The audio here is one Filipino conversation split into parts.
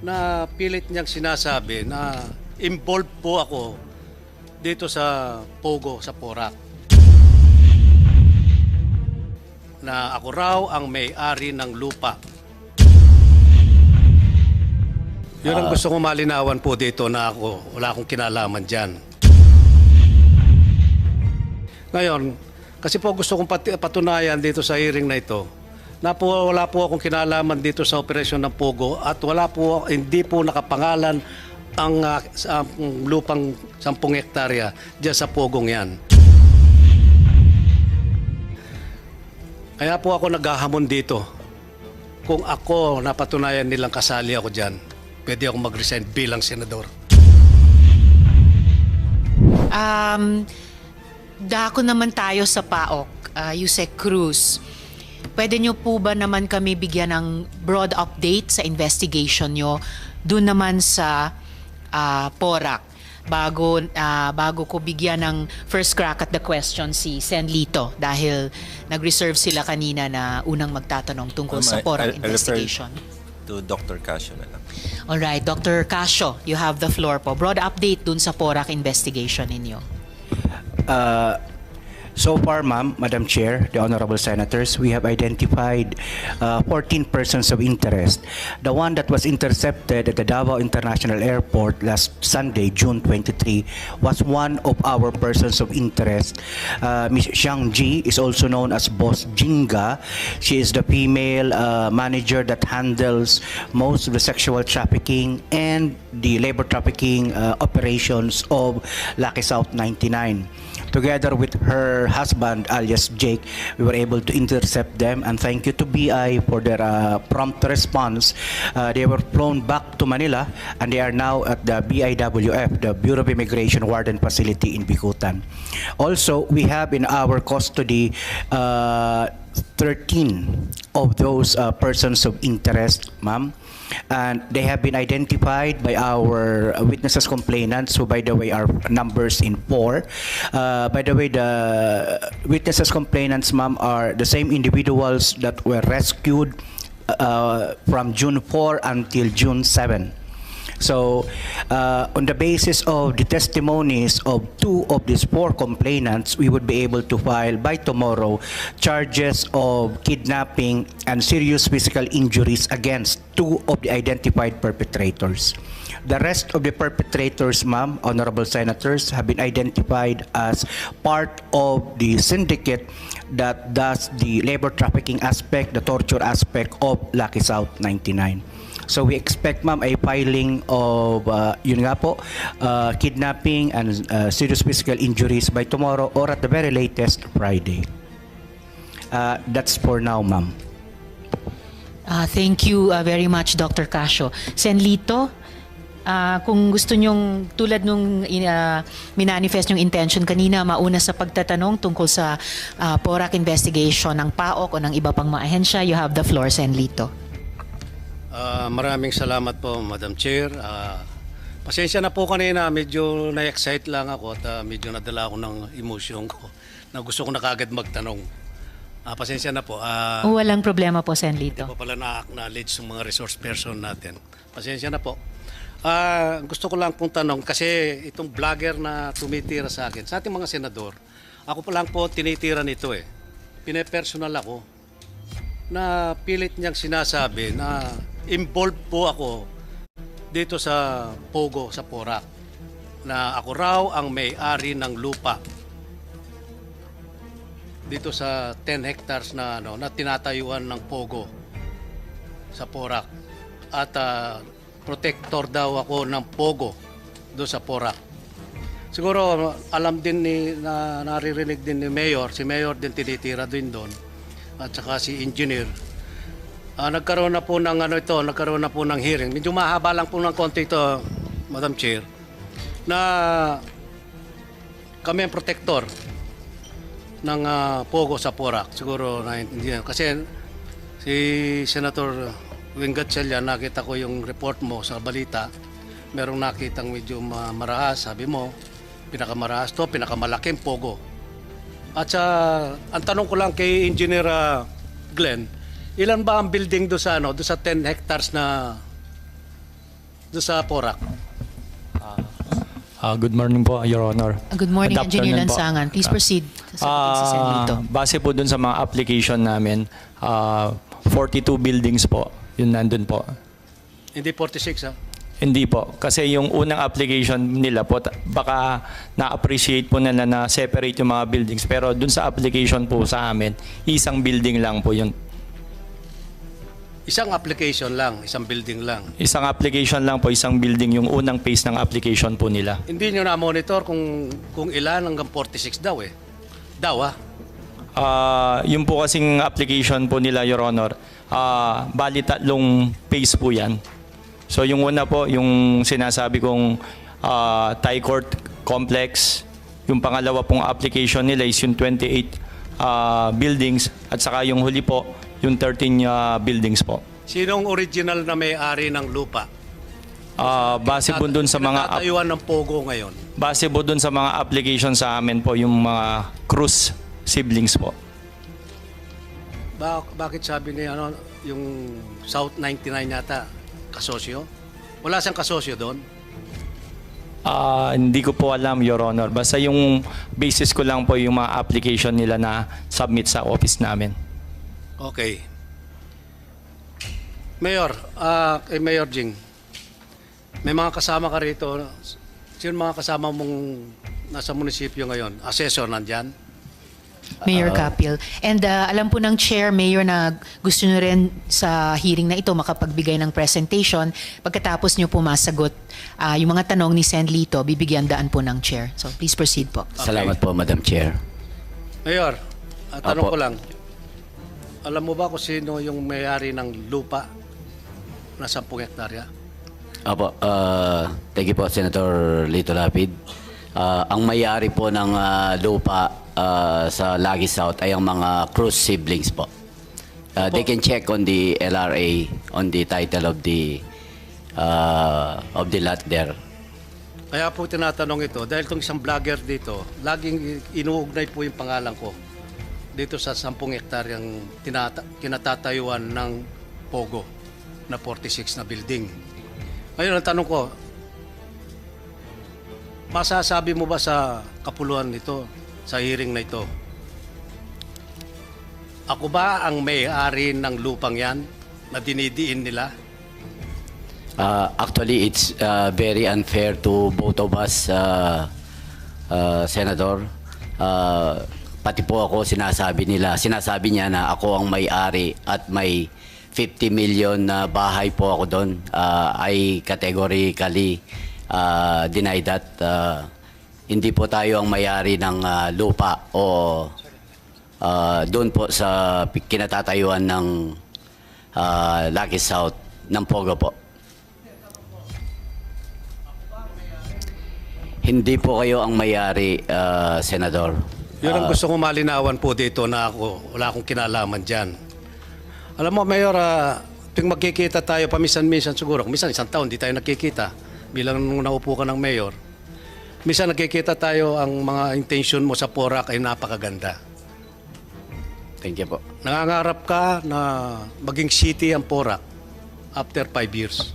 na pilit niyang sinasabi na involved po ako dito sa Pogo sa Porac. Na ako raw ang may-ari ng lupa. Yun ang gusto kong malinawan po dito na ako, wala akong kinalaman dyan. Ngayon, kasi po gusto kong pati- patunayan dito sa hearing na ito, na po, wala po akong kinalaman dito sa operasyon ng Pogo at wala po, hindi po nakapangalan ang ang lupang 10 hektarya dyan sa Pogong yan. Kaya po ako naghahamon dito. Kung ako napatunayan nilang kasali ako dyan, pwede akong mag-resign bilang senador. Um, dako naman tayo sa PAOK, uh, Yusek Cruz. Pwede nyo po ba naman kami bigyan ng broad update sa investigation nyo doon naman sa ah, PORAC bago ah, bago ko bigyan ng first crack at the question si Sen Lito dahil nag-reserve sila kanina na unang magtatanong tungkol Um, sa PORAC I'll- I'll investigation. To Dr. Casio na lang. All right, Dr. Casio, you have the floor po. Broad update dun sa PORAC investigation ninyo. Uh, so far, ma'am, Madam Chair, the honorable senators, we have identified uh, 14 persons of interest. The one that was intercepted at the Davao International Airport last Sunday, June 23, was one of our persons of interest. Uh, Ms. Xiang Ji is also known as Boss Jinga. She is the female uh, manager that handles most of the sexual trafficking and the labor trafficking uh, operations of Lucky South 99. Together with her husband, alias Jake, we were able to intercept them and thank you to BI for their uh, prompt response. Uh, they were flown back to Manila and they are now at the BIWF, the Bureau of Immigration Warden Facility in Bikutan. Also, we have in our custody uh, 13 of those uh, persons of interest, ma'am. And they have been identified by our witnesses complainants, who by the way are numbers in four. Uh, by the way, the witnesses complainants, ma'am, are the same individuals that were rescued uh, from June 4 until June 7. So, uh, on the basis of the testimonies of two of these four complainants, we would be able to file by tomorrow charges of kidnapping and serious physical injuries against two of the identified perpetrators. The rest of the perpetrators, ma'am, honorable senators, have been identified as part of the syndicate that does the labor trafficking aspect, the torture aspect of Lucky South 99. So we expect ma'am a filing of uh, yun nga po uh, kidnapping and uh, serious physical injuries by tomorrow or at the very latest Friday. Uh, that's for now ma'am. Ah, thank you uh, very much, Dr. Casio. Sen Lito, ah, kung gusto nyong tulad nung uh, minanifest yung intention kanina, mauna sa pagtatanong tungkol sa ah, PORAC investigation ng PAOK o ng iba pang mga ahensya, you have the floor, Sen Lito. Ah, maraming salamat po, Madam Chair. Ah, pasensya na po kanina, medyo na-excite lang ako at ah, medyo nadala ako ng emosyon ko na gusto ko na kagad magtanong. Ah, pasensya na po. Ah, Walang problema po, Sen Hindi Lito. pa pala na-acknowledge yung mga resource person natin. Pasensya na po. Ah, gusto ko lang pong tanong kasi itong vlogger na tumitira sa akin, sa ating mga senador, ako pa lang po tinitira nito eh. Pinepersonal ako na pilit niyang sinasabi na involved po ako dito sa Pogo, sa Porac. Na ako raw ang may-ari ng lupa dito sa 10 hectares na ano na tinatayuan ng Pogo sa Porac at ah, protector daw ako ng Pogo do sa Porac. Siguro alam din ni na naririnig din ni Mayor, si Mayor din tinitira din doon at saka si engineer. Ah, nagkaroon na po ng ano ito, nagkaroon na po ng hearing. Medyo mahaba lang po ng konti ito, Madam Chair, na kami ang protector ng ah, Pogo sa Porac. Siguro naiintindihan. Kasi si Senator Wing Gatchalian, nakita ko yung report mo sa balita. Merong nakitang medyo ma- marahas, sabi mo, pinakamarahas to, pinakamalaking Pogo. At sa, ang tanong ko lang kay Engineer ah, Glenn, ilan ba ang building do sa, ano, do sa 10 hectares na doon sa Porac? Ah, good morning po, Your Honor. Uh, Good morning, Good Engineer afternoon po. Lansangan. Please proceed. Sasagutin si Ah, Senlito. base po dun sa mga application namin, ah, 42 buildings po, yun nandun po. Hindi 46 ha? Hindi po. Kasi yung unang application nila po, ta- baka na-appreciate po nila na separate yung mga buildings. Pero dun sa application po sa amin, isang building lang po yun. Isang application lang, isang building lang. Isang application lang po, isang building yung unang phase ng application po nila. Hindi nyo na-monitor kung, kung ilan hanggang 46 daw eh. Daw ah. Ah, yung po kasing application po nila, Your Honor, ah, bali tatlong phase po yan. So yung una po, yung sinasabi kong ah, Thai Court Complex. Yung pangalawa pong application nila is yung 28 ah, buildings. At saka yung huli po, yung 13 ah, buildings po. Sinong original na may-ari ng lupa? Ah, base po dun sa mga Pinatatayuan ng Pogo ngayon. base po dun sa mga application sa amin po yung mga Cruz siblings po. Ba- bakit sabi niya ano, yung South 99 yata, kasosyo? Wala siyang kasosyo doon? Ah, hindi ko po alam, Your Honor. Basta yung basis ko lang po yung mga application nila na submit sa office namin. Okay. Mayor, ah, kay Mayor Jing, may mga kasama ka rito. Sino mga kasama mong nasa munisipyo ngayon? Assessor nandyan? Mayor Capil. And uh, alam po ng Chair, Mayor, na gusto nyo rin sa hearing na ito makapagbigay ng presentation. Pagkatapos nyo po masagot uh, yung mga tanong ni Sen Lito, bibigyan daan po ng Chair. So please proceed po. Salamat po, Madam Chair. Mayor, ah, tanong Apo. ko lang. Alam mo ba kung sino yung may-ari ng lupa na 10 hektarya? Apo, uh, thank you po, Senator Lito Lapid. Ah, ang may-ari po ng ah, lupa ah, sa Lagi South ay ang mga Cruz siblings po. Ah, they can check on the LRA, on the title of the ah, of the lot there. Kaya po tinatanong ito, dahil itong isang vlogger dito, laging inuugnay po yung pangalan ko dito sa 10 hektaryang tinata- kinatatayuan ng Pogo na 46 na building. Ngayon ang tanong ko, masasabi mo ba sa kapuluan nito, sa hearing na ito, ako ba ang may-ari ng lupang yan na dinidiin nila? Uh, actually, it's uh, very unfair to both of us, uh, uh, Senator. Uh, pati po ako sinasabi nila, sinasabi niya na ako ang may-ari at may 50 million na bahay po ako doon. Uh, I categorically uh, deny that. Uh, hindi po tayo ang may-ari ng uh, lupa o uh, doon po sa kinatatayuan ng uh, Lucky South ng Pogo po. Hindi po kayo ang mayari, uh, Senador. Yun ang Ah, gusto kong malinawan po dito na ako, wala akong kinalaman dyan. Alam mo, Mayor, uh, tuwing magkikita tayo, paminsan-minsan siguro, minsan isang taon, di tayo nakikita bilang nung naupo ka ng Mayor. Minsan nakikita tayo, ang mga intention mo sa Porac ay napakaganda. Thank you po. Nangangarap ka na maging city ang Porac after five years.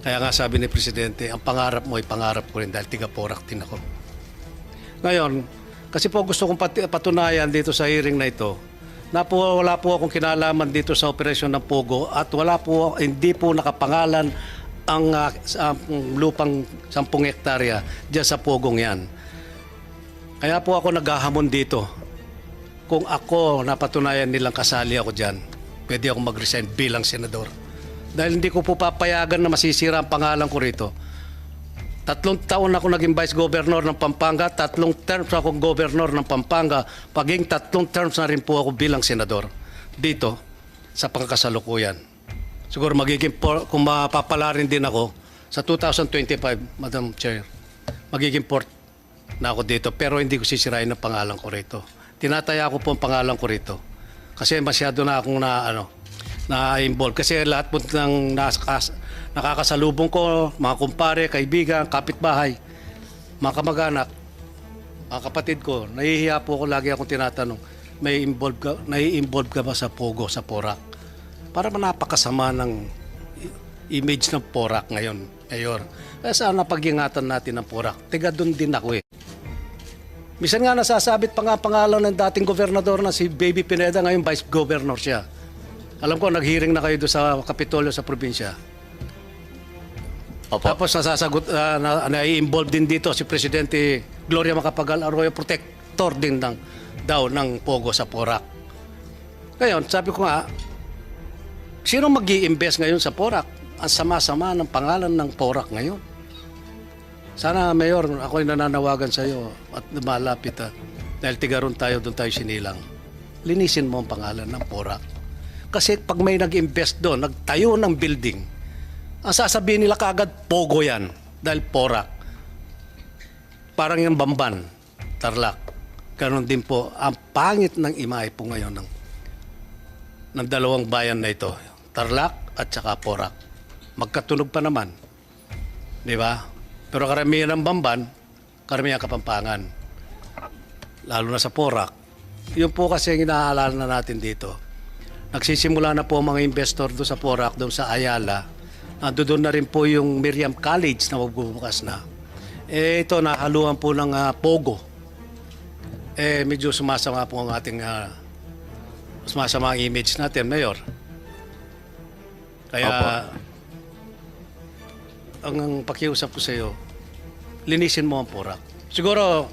Kaya nga sabi ni Presidente, ang pangarap mo ay pangarap ko rin dahil tiga Porac din ako. Ngayon, kasi po gusto kong pati- patunayan dito sa hearing na ito, na po, wala po akong kinalaman dito sa operasyon ng Pogo at wala po, hindi po nakapangalan ang ang lupang 10 hektarya dyan sa Pogong yan. Kaya po ako naghahamon dito kung ako napatunayan nilang kasali ako dyan, pwede ako mag-resign bilang senador. Dahil hindi ko po papayagan na masisira ang pangalan ko rito. Tatlong taon ako naging vice governor ng Pampanga, tatlong terms akong governor ng Pampanga, paging tatlong terms na rin po ako bilang senador dito sa pangkasalukuyan. Siguro magiging, por, kung mapapala rin din ako, sa 2025, Madam Chair, magiging port na ako dito pero hindi ko sisirain ang pangalan ko rito. Tinataya ko po ang pangalan ko rito kasi masyado na akong na ano na-involve kasi lahat po ng nakas, nakakasalubong ko, mga kumpare, kaibigan, kapitbahay, mga kamag-anak, mga kapatid ko, nahihiya po ako lagi akong tinatanong, may involve ka, nai-involve ka ba sa Pogo, sa Porak? Para man napakasama ng image ng Porac ngayon, Mayor. Kaya sana pag-ingatan natin ng Porac. Tiga doon din ako eh. Misan nga nasasabit pa nga pangalan ng dating gobernador na si Baby Pineda, ngayon vice governor siya. Alam ko, nag-hearing na kayo doon sa Kapitolyo sa probinsya. Opo. Tapos nasasagot, uh, na, na-involve din dito si Presidente Gloria Macapagal Arroyo, protector din ng, daw ng Pogo sa Porac. Ngayon, sabi ko nga, sino mag invest ngayon sa Porac? Ang sama-sama ng pangalan ng Porac ngayon. Sana, Mayor, ako'y nananawagan sa iyo at malapit ha. Dahil tigaron tayo, doon tayo sinilang. Linisin mo ang pangalan ng Porac. Kasi pag may nag-invest doon, nagtayo ng building, ang sasabihin nila kagad, Pogo yan. Dahil Porac. Parang yung Bamban, Tarlac. Ganon din po, ang pangit ng imahe po ngayon ng, ng dalawang bayan na ito. Tarlac at saka Porac. Magkatunog pa naman. Di ba? Pero karamihan ng Bamban, karamihan Kapampangan. Lalo na sa Porac. Yun po kasi ang inaalala na natin dito. Nagsisimula na po ang mga investor doon sa Porac, doon sa Ayala. Nando doon na rin po yung Miriam College na magbubukas na. Eh ito, nahaluan po ng ah, Pogo. Eh medyo sumasama po ang ating ah, sumasama ang image natin, Mayor. Kaya ang, ang pakiusap ko sa iyo, linisin mo ang Porac. Siguro,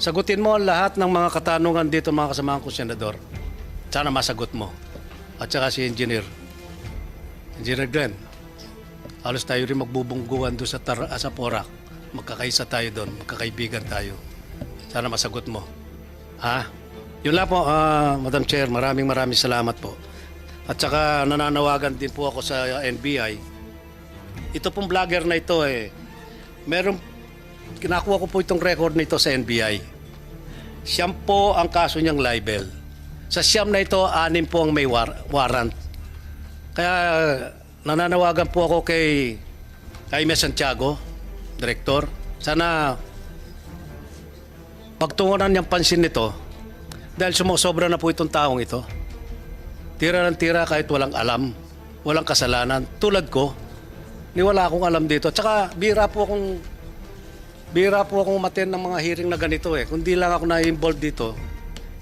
sagutin mo lahat ng mga katanungan dito mga kasamahan ko, Senador. Sana masagot mo. At saka si Engineer. Engineer Glenn, halos tayo rin magbubungguan doon sa, tar- ah, sa Porac. Magkakaisa tayo doon, magkakaibigan tayo. Sana masagot mo. Ha? Yun lang po, ah, Madam Chair. Maraming maraming salamat po. At saka nananawagan din po ako sa NBI. Ito pong vlogger na ito eh, meron, kinakuha ko po itong record nito sa NBI. Siyam po ang kaso niyang libel. Sa siyam na ito, anim po ang may war- warrant. Kaya nananawagan po ako kay Jaime Santiago, Director. Sana pagtungunan niyang pansin nito dahil sumusobra na po itong taong ito. Tira ng tira kahit walang alam, walang kasalanan. Tulad ko, ni wala akong alam dito. Tsaka bira po akong bira po akong umaten ng mga hearing na ganito eh. Kung di lang ako na-involved dito,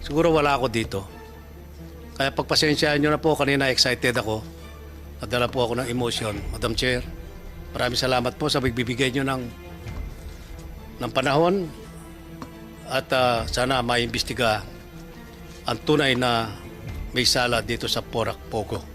siguro wala ako dito. Kaya pagpasensyaan nyo na po, kanina excited ako. Nadala po ako ng emotion. Madam Chair, maraming salamat po sa pagbibigay nyo ng, ng panahon at ah, sana maimbestiga ang tunay na may sala dito sa Porac Pogo.